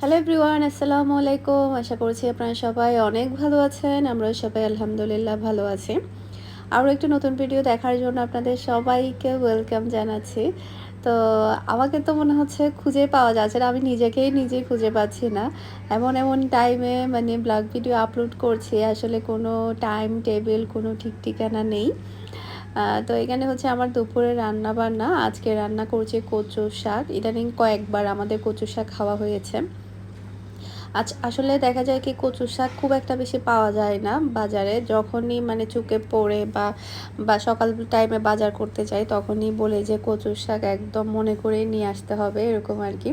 Hello everyone আসসালামু আলাইকুম আশা করছি আপনারা সবাই অনেক ভালো আছেন। আমরা সবাই আলহামদুলিল্লাহ ভালো আছি। আরও একটি নতুন ভিডিও দেখার জন্য আপনাদের সবাইকে ওয়েলকাম জানাচ্ছি। তো আমাকে তো মনে হচ্ছে খুঁজে পাওয়া যাচ্ছে না, আমি নিজেকেই নিজেই খুঁজে পাচ্ছি না। এমন এমন টাইমে মানে ব্লগ ভিডিও আপলোড করছি, আসলে কোনো টাইম টেবিল কোনো ঠিক ঠিকানা নেই। তো এখানে হচ্ছে আমার দুপুরে রান্না বান্না আজকে রান্না করছি কচু শাক। ইদানিং কয়েকবার আমাদের কচু শাক খাওয়া হয়েছে। আচ্ছা আসলে দেখা যায় কি কচু শাক খুব একটা বেশি পাওয়া যায় না বাজারে। যখনই মানে চুকে পড়ে বা বা সকাল টাইমে বাজার করতে যাই, তখনই বলে যে কচু শাক একদম মনে করেই নিয়ে আসতে হবে, এরকম আর কি।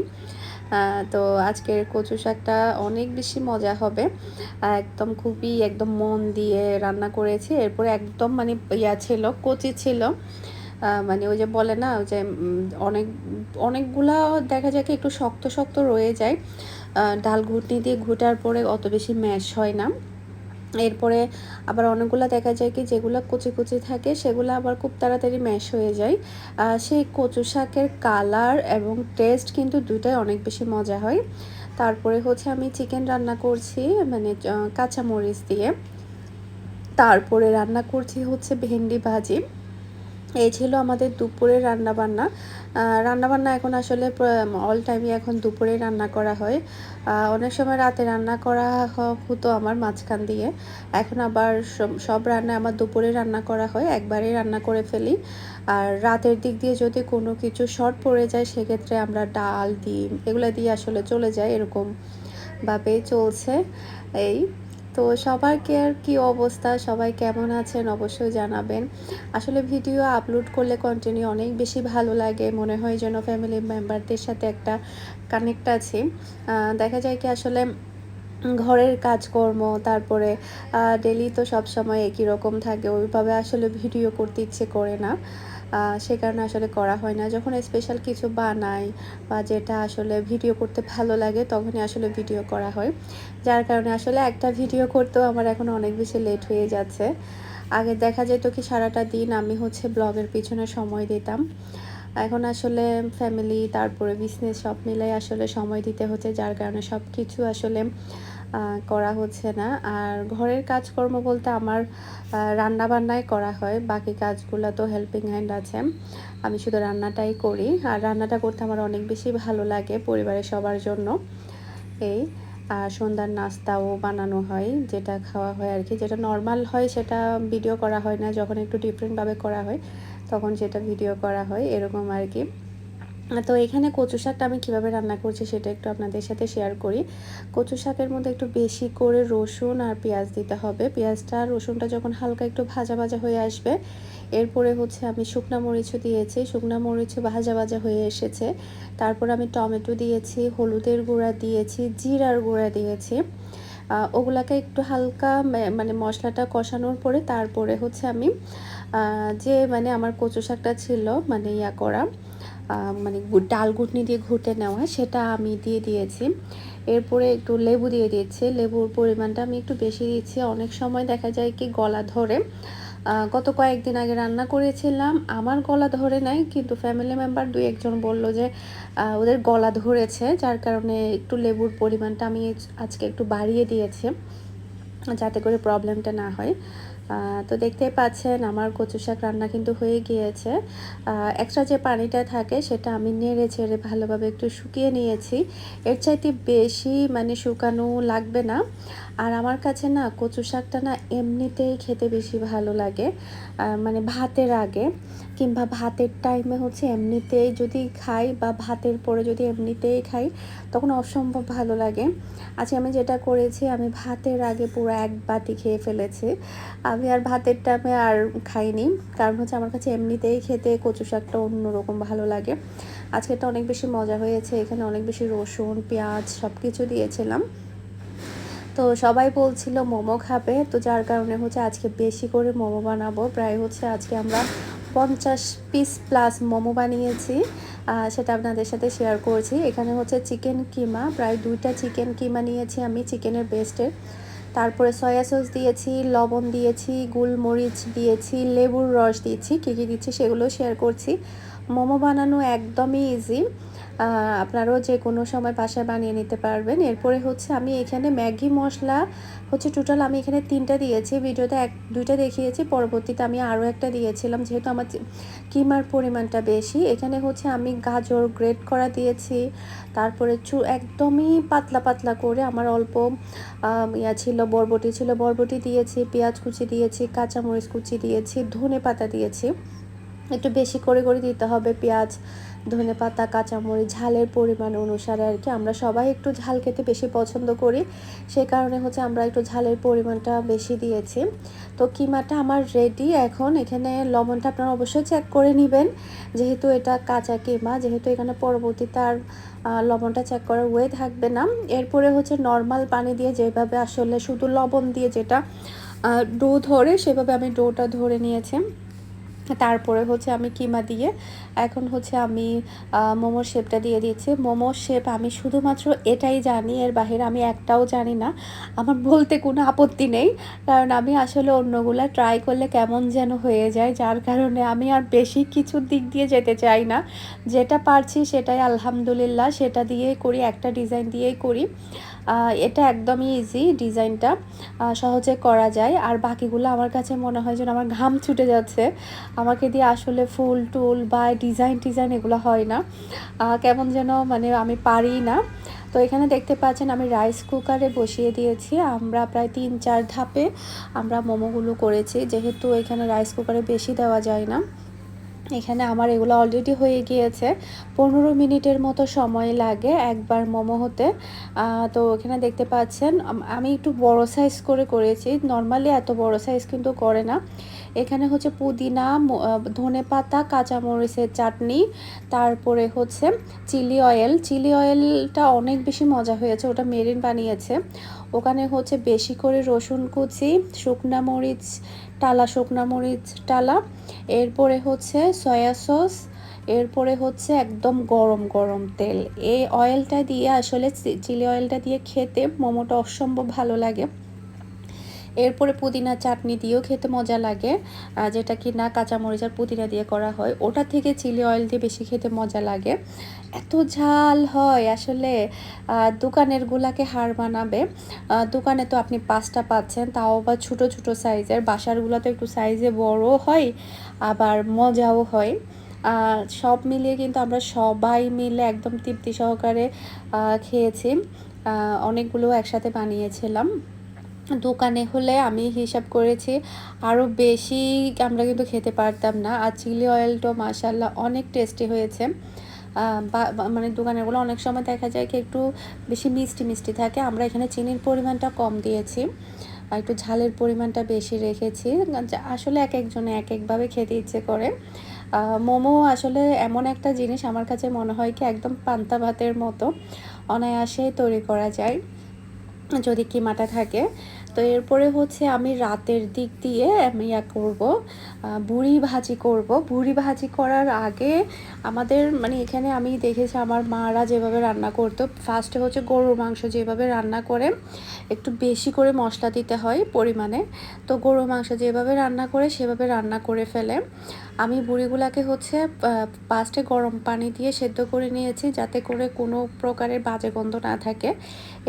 তো আজকের কচু শাকটা অনেক বেশি মজা হবে। একদম খুবই একদম মন দিয়ে রান্না করেছি, এরপরে একদম মানে ইয়া ছিল, কচি ছিল। মানে ওই যে বলে না ওই যে অনেক, অনেকগুলা দেখা যায় কি একটু শক্ত শক্ত রয়ে যায়। ডাল ঘুটনি দিয়ে ঘুটার পরে অত বেশি ম্যাশ হয় না। এরপরে আবার অনেকগুলো দেখা যায় কি যেগুলো কুচি কুচি থাকে, সেগুলো আবার খুব তাড়াতাড়ি ম্যাশ হয়ে যায়। সেই কচু শাকের কালার এবং টেস্ট কিন্তু দুইটাই অনেক বেশি মজা হয়। তারপরে হচ্ছে আমি চিকেন রান্না করছি মানে কাঁচা মরিচ দিয়ে। তারপরে রান্না করছি হচ্ছে ভেন্ডি ভাজি। এই ছিল আমাদের দুপুরে রান্নাবান্না। রান্নাবান্না এখন আসলে অল টাইমই এখন দুপুরে রান্না করা হয়। অনেক সময় রাতে রান্না করা হতো আমার মাঝখান দিয়ে। এখন আবার সব রান্না আমার দুপুরে রান্না করা হয়, একবারেই রান্না করে ফেলি। আর রাতের দিক দিয়ে যদি কোনো কিছু শর্ট পড়ে যায়, সেক্ষেত্রে আমরা ডাল, ডিম, এগুলো দিয়ে আসলে চলে যায় এরকমভাবে চলছে এই। তো সবার কেয়ার কি অবস্থা? সবাই কেমন আছেন? অবশ্যই জানাবেন। আসলে ভিডিও আপলোড করলে কন্টিনিউ অনেক বেশি ভালো লাগে। মনে হয় যেন ফ্যামিলি মেম্বারদের সাথে একটা কানেক্ট আছি। দেখা যায় কি আসলে ঘরের কাজকর্ম, তারপরে ডেলি তো সব সময় একই রকম থাকে। ওইভাবে আসলে ভিডিও করতে ইচ্ছে করে না। সে কারণে আসলে করা হয় না। যখন স্পেশাল কিছু বানাই বা যেটা আসলে ভিডিও করতে ভালো লাগে, তখনই আসলে ভিডিও করা হয়। যার কারণে আসলে একটা ভিডিও করতেও আমার এখন অনেক বেশি লেট হয়ে যাচ্ছে। আগে দেখা যেত কি সারাটা দিন আমি হচ্ছে ব্লগের পিছনে সময় দিতাম। এখন আসলে ফ্যামিলি তারপরে বিজনেস সব মিলাই আসলে সময় দিতে হচ্ছে, যার কারণে সব কিছু আসলে করা হচ্ছে না। আর ঘরের কাজকর্ম বলতে আমার রান্না বান্নাই করা হয়। বাকি কাজগুলো তো হেল্পিং হ্যান্ড আছে। আমি শুধু রান্নাটাই করি। আর রান্নাটা করতে আমার অনেক বেশি ভালো লাগে পরিবারের সবার জন্য। এই, আর সন্ধ্যার নাস্তাও বানানো হয়, যেটা খাওয়া হয় আর কি। যেটা নর্মাল হয় সেটা ভিডিও করা হয় না। যখন একটু ডিফারেন্টভাবে করা হয়, তখন সেটা ভিডিও করা হয়, এরকম আর কি। তো এখানে কচু শাকটা আমি কীভাবে রান্না করছি সেটা একটু আপনাদের সাথে শেয়ার করি। কচু শাকের মধ্যে একটু বেশি করে রসুন আর পেঁয়াজ দিতে হবে। পেঁয়াজটা রসুনটা যখন হালকা একটু ভাজা ভাজা হয়ে আসবে, এরপরে হচ্ছে আমি শুকনা মরিচও দিয়েছি। শুকনা মরিচও ভাজা ভাজা হয়ে এসেছে। তারপর আমি টমেটো দিয়েছি, হলুদের গুঁড়া দিয়েছি, জিরার গুঁড়া দিয়েছি। ওগুলাকে একটু হালকা মানে মশলাটা কষানোর পরে তারপরে হচ্ছে আমি যে মানে আমার কচু শাকটা ছিল মানে ইয়া করা মানে ডাল ঘুটনি দিয়ে ঘুটে নেওয়া, সেটা আমি দিয়ে দিয়েছি। এরপরে একটু লেবু দিয়ে দিয়েছি। লেবুর পরিমাণটা আমি একটু বেশি দিচ্ছি। অনেক সময় দেখা যায় কি গলা ধরে। গত কয়েকদিন আগে রান্না করেছিলাম। আমার গলা ধরে নাই, কিন্তু ফ্যামিলি মেম্বার দুই একজন বলল যে ওদের গলা ধরেছে, যার কারণে একটু লেবুর পরিমাণটা আমি আজকে একটু বাড়িয়ে দিয়েছি, যাতে করে প্রবলেমটা না হয়। তো দেখতেই পাচ্ছেন আমার কচু শাক রান্না কিন্তু হয়ে গিয়েছে। এক্সট্রা যে পানিটা থাকে সেটা আমি নেড়ে ছেড়ে ভালোভাবে একটু শুকিয়ে নিয়েছি। এর চাইতে বেশি মানে শুকানো লাগবে না। আর আমার কাছে না কচু শাকটা না এমনিতেই খেতে বেশি ভালো লাগে মানে ভাতের আগে। কিংবা ভাতের টাইমে হচ্ছে এমনিতেই যদি খাই বা ভাতের পরে যদি এমনিতেই খাই, তখন অসম্ভব ভালো লাগে। আচ্ছা আমি যেটা করেছি, আমি ভাতের আগে পুরো এক বাটি খেয়ে ফেলেছি। আমি আর ভাতের টাইমে আর খাইনি। কারণ হচ্ছে আমার কাছে এমনিতেই খেতে কচু শাকটা অন্যরকম ভালো লাগে। আজকে এটা অনেক বেশি মজা হয়েছে। এখানে অনেক বেশি রসুন, পেঁয়াজ সব কিছু দিয়েছিলাম। তো সবাই বলছিল মোমো খাবে। তো যার কারণে হচ্ছে আজকে বেশি করে মোমো বানাবো। প্রায় হচ্ছে আজকে আমরা পঞ্চাশ পিস প্লাস মোমো বানিয়েছি সেটা আপনাদের সাথে শেয়ার করছি। এখানে হচ্ছে চিকেন কিমা প্রায় দুইটা চিকেন কিমা নিয়েছি আমি চিকেনের বেস্টের তারপরে সয়া সস দিয়েছি, লবণ দিয়েছি, গোলমরিচ দিয়েছি, লেবুর রস দিয়েছি, কী কী দিচ্ছি সেগুলো শেয়ার করছি। মোমো বানানো একদমই ইজি আপনারাও যে কোনো সময় বাসায় বানিয়ে নিতে পারবেন। এরপরে হচ্ছে আমি এখানে ম্যাগি মশলা হচ্ছে টোটাল আমি এখানে তিনটা দিয়েছি। ভিডিওতে এক, দুইটা দেখিয়েছি, পরবর্তীতে আমি আরও একটা দিয়েছিলাম, যেহেতু আমার কিমার পরিমাণটা বেশি। এখানে হচ্ছে আমি গাজর গ্রেট করা দিয়েছি, তারপরে চু, একদমই পাতলা পাতলা করে আমার অল্প ইয়া ছিল, বরবটি ছিল, বরবটি দিয়েছি, পেঁয়াজ কুচি দিয়েছি, কাঁচামরিচ কুচি দিয়েছি ধনে পাতা দিয়েছি। একটু বেশি করে করে দিতে হবে পেঁয়াজ, ধনে পাতা, কাঁচামরিচ, ঝালের পরিমাণ অনুসারে আর কি। আমরা সবাই একটু ঝাল খেতে বেশি পছন্দ করি। সে কারণে হচ্ছে আমরা একটু ঝালের পরিমাণটা বেশি দিয়েছি। তো কিমাটা আমার রেডি এখন এখানে লবণটা আপনারা অবশ্যই চেক করে নেবেন। যেহেতু এটা কাঁচা কিমা, যেহেতু এখানে পরবর্তীতে আর লবণটা চেক করার ওয়ে থাকবে না। এরপরে হচ্ছে নর্মাল পানি দিয়ে যেভাবে আসলে শুধু লবণ দিয়ে যেটা ডো ধরে সেভাবে আমি ডোটা ধরে নিয়েছি। তারপরে হচ্ছে আমি কিমা দিয়ে, এখন হচ্ছে আমি মোমোর শেপটা দিয়ে দিচ্ছি। মোমোর শেপ আমি শুধুমাত্র এটাই জানি, এর বাহিরে আমি একটাও জানি না। আমার বলতে কোনো আপত্তি নেই, কারণ আমি আসলে অন্যগুলা ট্রাই করলে কেমন যেন হয়ে যায়। যার কারণে আমি আর বেশি কিছুর দিক দিয়ে যেতে চাই না। যেটা পারছি সেটাই আলহামদুলিল্লাহ, সেটা দিয়েই করি, একটা ডিজাইন দিয়েই করি। এটা একদমই ইজি ডিজাইনটা। সহজে করা যায়। আর বাকিগুলো আমার কাছে মনে হয় যেন আমার ঘাম ছুটে যাচ্ছে। আমাকে দিয়ে আসলে ফুল টুল বা ডিজাইন টিজাইন এগুলো হয় না। কেমন যেন মানে আমি পারি না। তো এখানে দেখতে পাচ্ছেন আমি রাইস কুকারে বসিয়ে দিয়েছি। আমরা প্রায় তিন চার ধাপে আমরা মোমোগুলো করেছি। যেহেতু এখানে রাইস কুকারে বেশি দেওয়া যায় না। এখানে আমার এগুলো অলরেডি হয়ে গিয়েছে। পনেরো মিনিটের মতো সময় লাগে একবার মোমো হতে। তো এখানে দেখতে পাচ্ছেন, আমি একটু বড় সাইজ করে করেছি। নর্মালি এত বড় সাইজ কিন্তু করে না। এখানে হচ্ছে পুদিনা ধনে পাতা, কাঁচামরিচের চাটনি, তারপরে হচ্ছে চিলি অয়েল চিলি অয়েলটা অনেক বেশি মজা হয়েছে, ওটা মেরিন বানিয়েছে। ওখানে হচ্ছে বেশি করে রসুন কুচি, শুকনা মরিচ, টালা, শুকনা মরিচ টালা, এরপরে হচ্ছে সয়া সস, এরপরে হচ্ছে একদম গরম গরম তেল। এই অয়েলটা দিয়ে আসলে চিলি অয়েলটা দিয়ে খেতে মোমোটা অসম্ভব ভালো লাগে। এরপরে পুদিনা চাটনি দিয়েও খেতে মজা লাগে যেটা কি না কাঁচামরিচ আর পুদিনা দিয়ে করা হয়। ওটা থেকে চিলি অয়েল দিয়ে বেশি খেতে মজা লাগে। এত ঝাল হয় আসলে দোকানের গুলাকে হার বানাবে দোকানে তো আপনি পাঁচটা পাচ্ছেন, তাও বা ছোটো ছোটো সাইজের। বাসারগুলো তো একটু সাইজে বড় হয়, আবার মজাও হয়। সব মিলিয়ে কিন্তু আমরা সবাই মিলে একদম তৃপ্তি সহকারে খেয়েছি। অনেকগুলো একসাথে বানিয়েছিলাম। দোকানে হলে আমি হিসাব করেছি আরও বেশি আমরা কিন্তু খেতে পারতাম না। আর চিলি অয়েলটাও মাসাল্লাহ অনেক টেস্টি হয়েছে। মানে দোকানেরগুলো অনেক সময় দেখা যায় কি একটু বেশি মিষ্টি মিষ্টি থাকে। আমরা এখানে চিনির পরিমাণটা কম দিয়েছি, আর একটু ঝালের পরিমাণটা বেশি রেখেছি। আসলে এক একজনে এক একভাবে খেতে ইচ্ছে করে। মোমো আসলে এমন একটা জিনিস আমার কাছে মনে হয় কি একদম পান্তা ভাতের মতো অনায়াসেই তৈরি করা যায়। যদি কিমাটা থাকে, তো এরপরে হচ্ছে আমি রাতের দিক দিয়ে আমি ইয়া করব বুড়ি ভাজি করব। বুড়ি ভাজি করার আগে আমাদের মানে এখানে আমি দেখেছি আমার মারা যেভাবে রান্না করতো ফার্স্টে হচ্ছে গরুর মাংস যেভাবে রান্না করে, একটু বেশি করে মশলা দিতে হয় পরিমাণে। তো গরুর মাংস যেভাবে রান্না করে, সেভাবে রান্না করে ফেলে। আমি বুড়িগুলাকে হচ্ছে ফার্স্টে গরম পানি দিয়ে সেদ্ধ করে নিয়েছি যাতে করে কোনো প্রকারের বাজে গন্ধ না থাকে।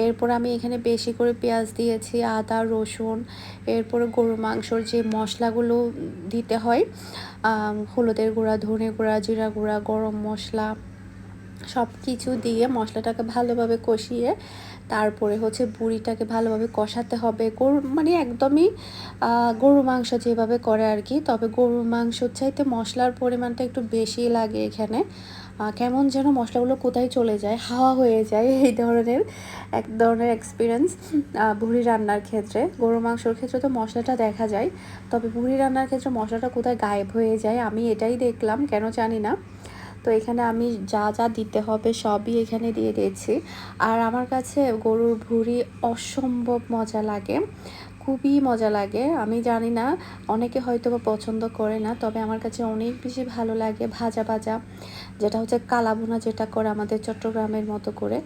এরপর আমি এখানে বেশি করে পেঁয়াজ দিয়েছি, আদা, রসুন, এরপরে গরু মাংসর যে মশলাগুলো দিতে হয় হলুদের গুঁড়া, ধনে গুঁড়া, জিরা গুঁড়া, গরম মশলা সব কিছু দিয়ে মশলাটাকে ভালোভাবে কষিয়ে তারপরে হচ্ছে বুড়িটাকে ভালোভাবে কষাতে হবে। গরু মানে একদমই গরু মাংস যেভাবে করে আর কি তবে গরুর মাংসর চাইতে মশলার পরিমাণটা একটু বেশি লাগে এখানে। কেমন যেন মশলাগুলো কোথায় চলে যায়, হাওয়া হয়ে যায়, এই ধরনের এক ধরনের এক্সপিরিয়েন্স বুড়ি রান্নার ক্ষেত্রে। গরু মাংসর ক্ষেত্রে তো মশলাটা দেখা যায়, তবে বুড়ি রান্নার ক্ষেত্রে মশলাটা কোথায় গায়েব হয়ে যায়, আমি এটাই দেখলাম, কেন জানি না। তো এখানে আমি যা যা দিতে হবে সবই এখানে দিয়ে দিয়েছি। আর আমার কাছে গরুর ভুড়ি অসম্ভব মজা লাগে, খুবই মজা লাগে। আমি জানি না, অনেকে হয়তো বা পছন্দ করে না, তবে আমার কাছে অনেক বেশি ভালো লাগে ভাজা ভাজা, যেটা হচ্ছে কালাবোনা যেটা করে আমাদের চট্টগ্রামের মতো করে।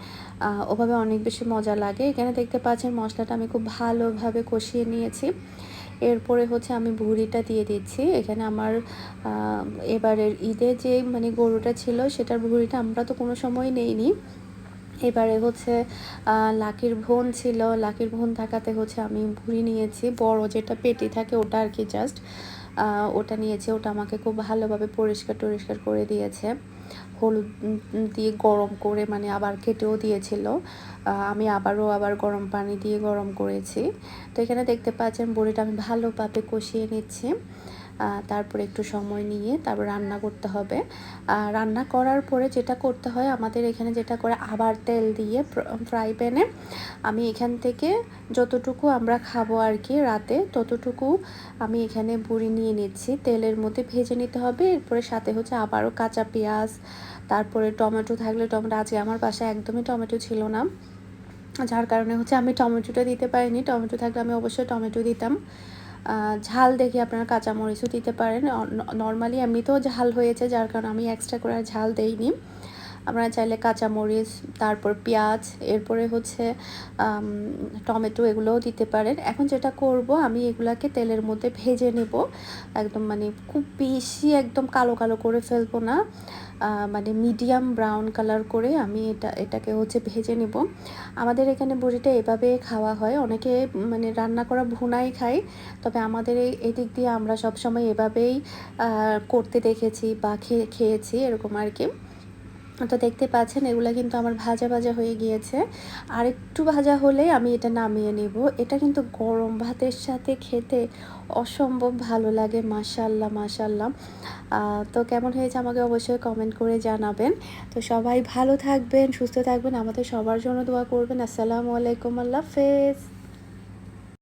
ওভাবে অনেক বেশি মজা লাগে। এখানে দেখতে পাচ্ছেন মশলাটা আমি খুব ভালোভাবে কষিয়ে নিয়েছি। এরপরে হচ্ছে আমি ভুড়িটা দিয়ে দিচ্ছি। এখানে আমার এবারের ঈদে যে মানে গরুটা ছিল সেটার ভুড়িটা আমরা তো কোনো সময় নেইনি। এবারে হচ্ছে লাকির বোন ছিল। লাকির বোন থাকাতে হচ্ছে আমি ভুড়ি নিয়েছি। বড় যেটা পেটি থাকে ওটা আর কি জাস্ট ওটা নিয়েছে। ওটা আমাকে খুব ভালোভাবে পরিষ্কার টরিষ্কার করে দিয়েছে। হলুদ দিয়ে গরম করে মানে আবার কেটেও দিয়েছিল। আমি আবারও আবার গরম পানি দিয়ে গরম করেছি। তো এখানে দেখতে পাচ্ছেন, বড়িটা আমি ভালোভাবে কষিয়ে নিচ্ছি। তারপরে একটু সময় নিয়ে তারপর রান্না করতে হবে। রান্না করার পরে যেটা করতে হয়, আমাদের এখানে যেটা করে আবার তেল দিয়ে ফ্রাই প্যানে আমি এখান থেকে যতটুকু আমরা খাব আর কি রাতে, ততটুকু আমি এখানে বুড়ি নিয়ে নিচ্ছি। তেলের মধ্যে ভেজে নিতে হবে, এরপরে সাথে হচ্ছে আবারও কাঁচা পেঁয়াজ, তারপরে টমেটো থাকলে টমেটো, আজকে আমার বাসায় একদমই টমেটো ছিল না। যার কারণে হচ্ছে আমি টমেটোটা দিতে পারিনি। টমেটো থাকলে আমি অবশ্যই টমেটো দিতাম। ঝাল দেখে আপনারা কাঁচামরিচও দিতে পারেন। নর্মালি এমনিতেও ঝাল হয়েছে, যার কারণে আমি এক্সট্রা করে ঝাল দেইনি। আপনারা চাইলে কাঁচামরিচ, তারপর পেঁয়াজ, এরপরে হচ্ছে টমেটো এগুলোও দিতে পারেন। এখন যেটা করব, আমি এগুলাকে তেলের মধ্যে ভেজে নেব। একদম মানে খুব বেশি একদম কালো কালো করে ফেলব না। মানে মিডিয়াম ব্রাউন কালার করে আমি এটা, এটাকে হচ্ছে ভেজে নেব। আমাদের এখানে বড়িটা এভাবে খাওয়া হয়। অনেকে মানে রান্না করা ভুনাই খায়। তবে আমাদের এই এদিক দিয়ে আমরা সবসময় এভাবেই করতে দেখেছি বা খেয়ে খেয়েছি, এরকম আর কি। তো দেখতে পাচ্ছেন, এগুলা কিন্তু আমার ভাজা ভাজা হয়ে গিয়েছে। আর একটু ভাজা হলে আমি এটা নামিয়ে নেব। এটা কিন্তু গরম ভাতের সাথে খেতে অসম্ভব ভালো লাগে মাশাল্লাহ মাশাল্লাহ তো কেমন হয়েছে আমাকে অবশ্যই কমেন্ট করে জানাবেন। তো সবাই ভালো থাকবেন, সুস্থ থাকবেন, আমাদের সবার জন্য দোয়া করবেন। আসসালামু আলাইকুম, আল্লাহ হাফেজ।